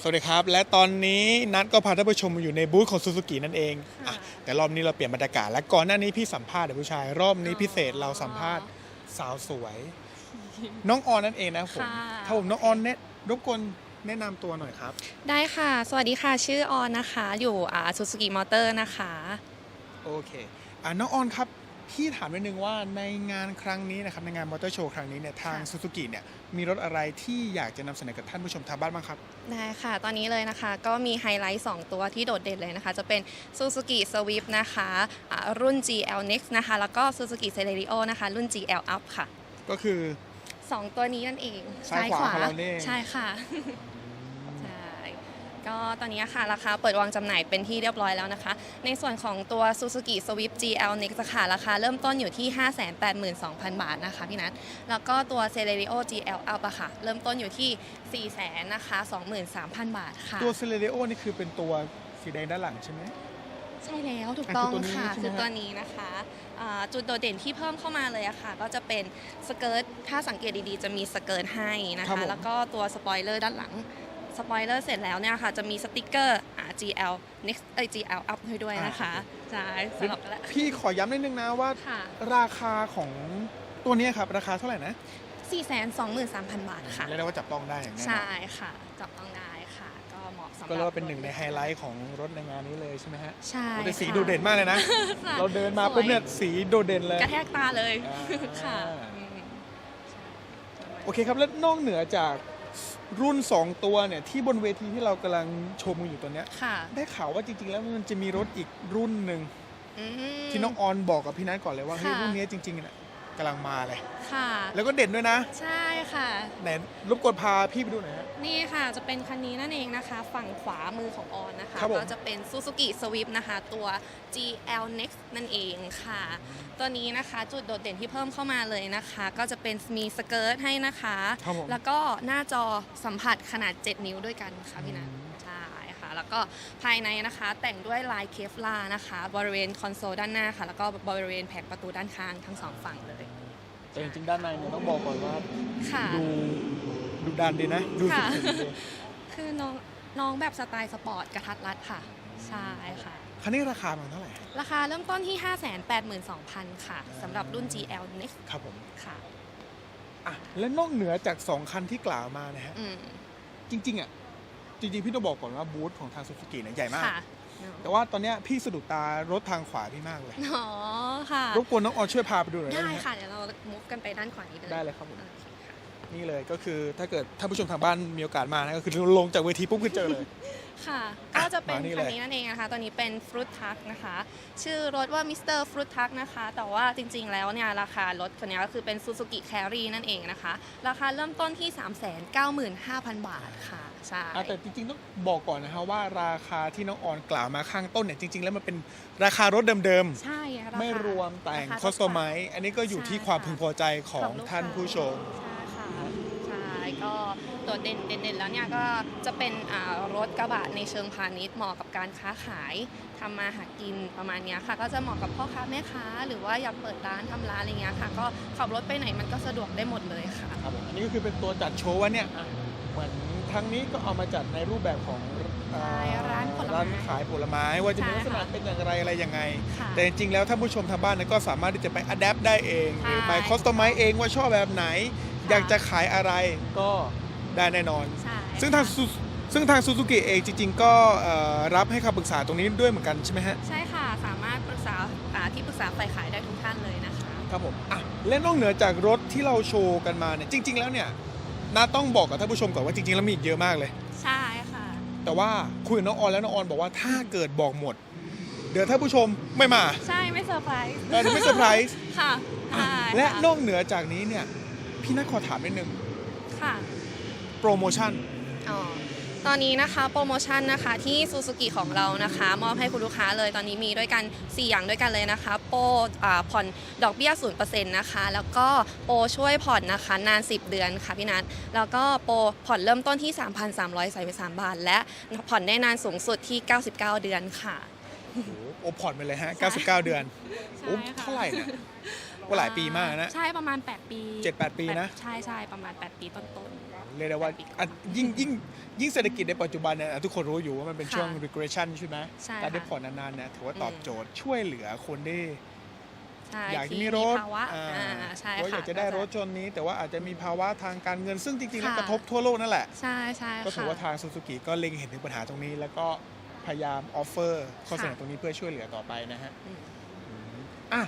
สวัสดีครับ และตอนนี้นัดก็พาท่านผู้ชมมาอยู่ในบูธของซูซูกินั่นเองอะแต่รอบนี้เราเปลี่ยนบรรยากาศและก่อนหน้านี้พี่สัมภาษณ์เด็กผู้ชาย รอบนี้พิเศษเราสัมภาษณ์สาวสวย น้องออนนั่นเองนะผมค่ะ ถ้าผมน้องออนเนี่ยรบกวนแนะนำตัวหน่อยครับ ได้ค่ะ สวัสดีค่ะ ชื่อออนนะคะ อยู่อ่าซูซูกิมอเตอร์นะคะ โอเคอะน้องออนครับ พี่ถามนิดนึงว่าในงานครั้งนี้นะครับในงานมอเตอร์โชว์ครั้งนี้เนี่ยทางค่ะซูซูกิเนี่ยมีรถอะไรที่อยากจะนำเสนอกับท่านผู้ชมทางบ้านบ้างครับ ได้ค่ะ ตอนนี้เลยนะคะ ก็มีไฮไลท์ 2 ตัวที่โดดเด่นเลยนะคะ จะเป็น Suzuki Swift นะคะอ่ารุ่น GL Next นะคะ แล้วก็ Suzuki Celerio นะคะ รุ่น GL Up ค่ะ ก็คือ 2 ตัวนี้นั่นเองซ้ายขวาของเรานี่ใช่ค่ะใช่ ก็ตอนนี้ค่ะราคาเปิดวางจำหน่ายเป็นที่เรียบร้อยแล้วนะคะ ในส่วนของตัว Suzuki Swift GL Next ค่ะราคาเริ่มต้นอยู่ที่ 582,000 บาทนะคะพี่นัทแล้วก็ตัว Celerio GL Up อะค่ะ เริ่มต้นอยู่ที่400,000นะคะ 23,000 บาทค่ะ ตัวเซเลเรโอนี่คือเป็นตัวสีแดงด้านหลังใช่ไหม ใช่แล้วถูกอะต้องคือตัวนี้ค่ะ ใช่ไหม คือตัวนี้นะคะอ่าจุดโดดเด่นที่เพิ่มเข้ามาเลยอะค่ะ ก็จะเป็นสเกิร์ตถ้าสังเกตดีๆ จะมีสเกิร์ตให้นะครัคะ บผม แล้วก็ตัวสปอยเลอร์ด้านหลัง สปอยเลอร์เสร็จแล้วเนี่ยค่ะ จะมีสติกเกอร์อ่า GL next เอ้ย GL up ให้ด้วยนะคะใช่สลับกันแล้วพี่ขอย้ำนิดนึงนะว่าค่ะราคาของตัวเนี้ยครับ ราคาเท่าไหร่นะ 423,000 บาทค่ะเรียกได้ว่าจับต้องได้อย่างแน่นอใช่นค่ะ จับต้องได้ค่ะ ก็เหมาะสำหรับก็เรียกว่าเป็นหนึ่งในไฮไลท์ของรถในงานนี้เลยใช่ไหมฮะ ใช่โอ้แต่สีค่ะโดดเด่นมากเลยนะค่ะเราเดินมาปุ๊บเนี่ยสีโดดเด่นเลยกระแทกตาเลยอ่าค่ะอืมโอเคครับแล้วนอกเหนือจาก รุ่น 2 ตัวเนี่ยที่บนเวทีที่เรากำลังชมกันอยู่ตัวเนี้ยค่ะได้ข่าวว่าจริงๆ แล้วมันจะมีรถอีกรุ่นหนึ่งอืม ที่น้องออนบอกกับพี่นัทก่อนเลยว่าเฮ้ยค่ะ รุ่นนี้จริงๆเนี่ย กำลังมาเลย ค่ะ แล้วก็เด่นด้วยนะ ใช่ค่ะ ไหนรบกวนพาพี่ไปดูหน่อยฮะ นี่ค่ะจะเป็นคันนี้นั่นเองนะคะ ฝั่งขวามือของออนนะคะ ครับผม ก็จะเป็น Suzuki Swift นะคะ ตัว GL Next นั่นเองค่ะ ตัวนี้นะคะจุดโดดเด่นที่เพิ่มเข้ามาเลยนะคะ ก็จะเป็นมีสเกิร์ตให้นะคะ ครับผม แล้วก็หน้าจอสัมผัสขนาด 7 นิ้วด้วยกันค่ะพี่นัทอืมใช่ค่ะ แล้วก็ภายในนะคะแต่งด้วยลายเคฟลานะคะ บริเวณคอนโซลด้านหน้าค่ะ แล้วก็บริเวณแผงประตูด้านข้างทั้งสองฝั่งเลยแต่จริงๆด้านในเนี่ยต้องบอกก่อนว่าค่ะดูดูดันดีนะดูสุค่ะดๆดีคือน้องน้องแบบสไตล์สปอร์ตกระทัดรัดค่ะใช่ค่ะคันนี้ราคามันเท่าไหร่ ราคาเริ่มต้นที่ 582,000 ค่ะสำหรับรุ่น GL Next ครับผม ค่ะอะและนอกเหนือจาก 2 คันที่กล่าวมานะฮะอืมจริง ๆ อะ จริงๆ พี่ต้องบอกก่อนว่าบูธของทางซูซูกิเนี่ยใหญ่มาก ค่ะแต่ว่าตอนเนี้ยพี่สะดุดตารถทางขวาพี่มากเลย อ๋อค่ะ รบกวนน้องออนช่วยพาไปดูหน่อยได้ได้ไหมฮะค่ะ เดี๋ยวเรามุฟกันไปด้านขวานี้เลยได้เลยครับผม โอเคค่ะ นี่เลยก็คือถ้าเกิดท่านผู้ชมทางบ้านมีโอกาสมานะก็คือลงจากเวทีปุ๊บคือเจอเลย ค่ะ ก็จะเป็นมานี่คัเลนยนี้นั่นเองนะคะตัวนี้เป็นฟรุตทักนะคะ ชื่อรถว่ามิสเตอร์ฟรุตทักนะคะ แต่ว่าจริงๆ แล้วเนี่ยราคารถคันนี้ก็คือเป็น Suzuki Carry นั่นเองนะคะ ราคาเริ่มต้นที่ 395,000 บาทค่ะ ใช่อะแต่จริงๆ ต้องบอกก่อนนะฮะว่าราคาที่น้องออนกล่าวมาข้างต้นเนี่ยจริง ๆ แล้วมันเป็นราคารถเดิมใช่ราๆคาไม่รวมแต่งราาคอสโตไมซ์อันนี้ก็อยู่ที่ใช่ความค่ะพึงพอใจของลูกท่านค้ผู้ชม ใช่ค่ะใช่ก็ตัวเด่นเด่นๆแล้วเนี่ยก็จะเป็นอ่ารถกระบะในเชิงพาณิชย์เหมาะกับการค้าขายทำมาหากินประมาณเนี้ยค่ะ ก็จะเหมาะกับพ่อค้าแม่ค้า หรือว่าอยากเปิดร้านทำร้านอะไรเงี้ยค่ะ ก็ขับรถไปไหนมันก็สะดวกได้หมดเลยค่ะ ครับผมอันนี้ก็คือเป็นตัวจัดโชว์ว่าเนี่ยอะเหมือนครั้งนี้ก็เอามาจัดในรูปแบบของเอ่อใช่ร้านผลไม้ร้านขายผลไม้ว่าจะมีใช่ลักษณะค่ะ เป็นอย่างไรอะไรยังไง ค่ะ แต่จริงๆแล้วท่านผู้ชมทางบ้านเนยก็สามารถที่จะไปอัดแอปได้เองหใช่รือไปคอสตอมไมซ์เองว่าชอบแบบไหน อยากจะขายอะไรก็ได้แน่นอน ใช่ซึ่งทาง Su- ซึ่งทางซูซูกิเองจริง ๆ ก็เอ่อรับให้คำปรึกษาตรงนี้ด้วยเหมือนกันใช่ไหมฮะ ใช่ค่ะ สามารถปรึกษาอ่าที่ปรึกษาฝ่ายขายได้ทุกท่านเลยนะคะ ครับผมอะและนอกเหนือจากรถที่เราโชว์กันมาเนี่ยจริง ๆ แล้วเนี่ยนาต้องบอกกับท่านผู้ชมก่อนว่าจริง ๆ แล้วมีอีกเยอะมากเลย ใช่ค่ะ แต่ว่าคุยกับน้องออนแล้วน้องออนบอกว่าถ้าเกิดบอกหมด เดี๋ยวท่านผู้ชมไม่มาใช่ไม่เซอร์ไพรส์เออเดี๋ยวไม่เซอร์ไพรส์ค่ะอะใช่และค่นอกเหนือจากนี้เนี่ย พี่นัทขอถามนิดนึงค่ะ โปรโมชั่น อ๋อ ตอนนี้นะคะโปรโมชั่นนะคะที่ซูซูกิของเรานะคะ มอบให้คุณลูกค้าเลยตอนนี้มีด้วยกัน 4 อย่างด้วยกันเลยนะคะ โปรอ่าผ่อนดอกเบี้ย0%นะคะ แล้วก็โปรช่วยผ่อนนะคะนาน 10 เดือนค่ะพี่นัทแล้วก็โปรผ่อนเริ่มต้นที่ 3,333 บาท และผ่อนได้นานสูงสุดที่ 99 เดือนค่ะ โอ้โหโอผ่อนไปเลยฮะใช่99 เดือนใช่โอ้ค่ะเท่าไหร่เนี่ยเพระ ก็หลายปีมากนะ ใช่ประมาณ 8 ปีเจ็ดแปดปีนะ ใช่ใช่ประมาณ 8 ปีต้นเรียกได้ว่าอะยิ่งยิ่งยิ่งเศรษฐกิจในปัจจุบันเนี่ยทุกคนรู้อยู่ว่ามันเป็นค่ะช่วง regression ใช่ไหมใช่การได้ค่ะผ่อนนานๆเนี่ยถือว่าตอบอืมโจทย์ช่วยเหลือคนได้ๆใช่อยากจะที่มีรถภาวะอ่าอ่าใช่ว่าค่ะอยากจะได้รถชนนี้ แต่ว่าอาจจะมีภาวะทางการเงินซึ่งจริงๆแล้วค่ะกระทบทั่วโลกนั่นแหละใช่ใช่ก็ถือค่ะว่าทางซูซูกิก็เล็งเห็นถึงปัญหาตรงนี้ แล้วก็พยายามออฟเฟอร์ข้อเสนอค่ะตรงนี้เพื่อช่วยเหลือต่อไปนะฮะอืมอะ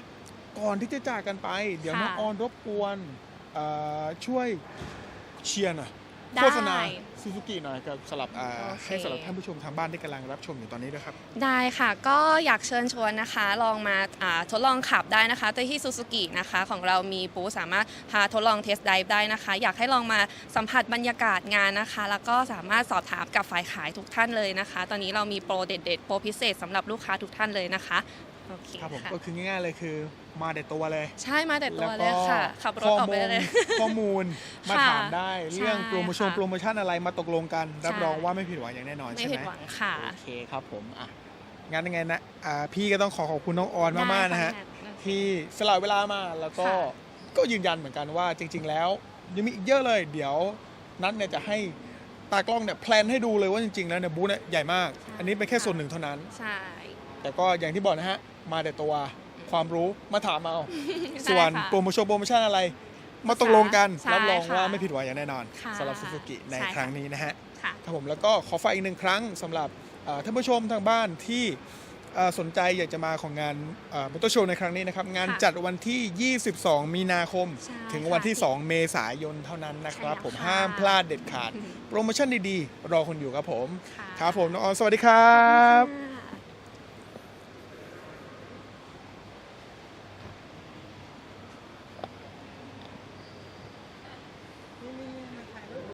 ก่อนที่จะจากกันไป เดี๋ยวน้องค่ะออนรบกวนเอ่อช่วยเชียร์หน่อยได้โฆษณาซูซูกิหน่อยกับสำหรับอ่าโอเคให้สำหรับท่านผู้ชมทางบ้านที่กำลังรับชมอยู่ตอนนี้ด้วยครับ ได้ค่ะก็อยากเชิญชวนนะคะ ลองมาอ่าทดลองขับได้นะคะโดยที่ซูซูกินะคะของเรามีบูธสามารถพาทดลองเทสไดฟ์ได้นะคะ อยากให้ลองมาสัมผัสบรรยากาศงานนะคะ แล้วก็สามารถสอบถามกับฝ่ายขายทุกท่านเลยนะคะ ตอนนี้เรามีโปรเด็ดๆโปรพิเศษสำหรับลูกค้าทุกท่านเลยนะคะ โอเคครับผมค่ะ ก็คือง่ายๆเลยคือมาแต่ตัวเลย ใช่มาแต่ตัวแล้วเลก็ยค่ะขับรถออกไปได้เลยข้อมูลมาค่ะถามได้เรื่องใช่โปรโมชั่นค่ะโปรโมชั่นอะไรมาตกลงกัน รับใช่ รองว่าไม่ผิดหวังอย่างแน่นอนไม่ใช่ไหผิมดหวังค่ะโอเคครับผมอะงั้นยังไงนะอ่าพี่ก็ต้องขอขอบคุณน้องออนมากๆนะฮะ ได้ค่ ที่สละเวลามาแล้วก็ค่ะก็ยืนยันเหมือนกันว่าจริง ๆ แล้วยังมีอีกเยอะเลย เดี๋ยวนัดเนี่ยจะให้ ตากล้องเนี่ยแพลนให้ดูเลยว่าจริงๆแล้วเนี่ยบูธเนี่ยใหญ่มาก อันนี้เป็นแค่ส่วนหนึ่งเท่านั้น ใช่ แต่ก็อย่างที่บอกนะฮะ มาแต่ตัวความรู้มาถามเอา ส่วนใช่ค่ะโปรโมชั่นโปรโมชั่นอะไร มาตกลงกันใช่รับรองค่ะว่าไม่ผิดหวังอย่างแน่นอนค่ะสำหรับซูซูกิในใช่ค่ะ ครั้งนี้นะฮะ ค่ะ ครับผมแล้วก็ขอฝากอีกหนึ่งครั้งสำหรับเอ่อท่านผู้ชมทางบ้านที่เอ่อ สนใจอยากจะมาของงานมอเตอร์โชว์ในครั้งนี้นะครับ งานค่ะจัดวันที่ 22 มีนาคมใช่ถึงวันที่ค่ะ2เมษายนเท่านั้นนะครับใช่แล้วผมค่ะห้ามพลาดเด็ดขาด โปรโมชั่นดีๆ รอคุณอยู่ครับผมค่ะครับผมน้องออนสวัสดีครับขอบคุณค่ะ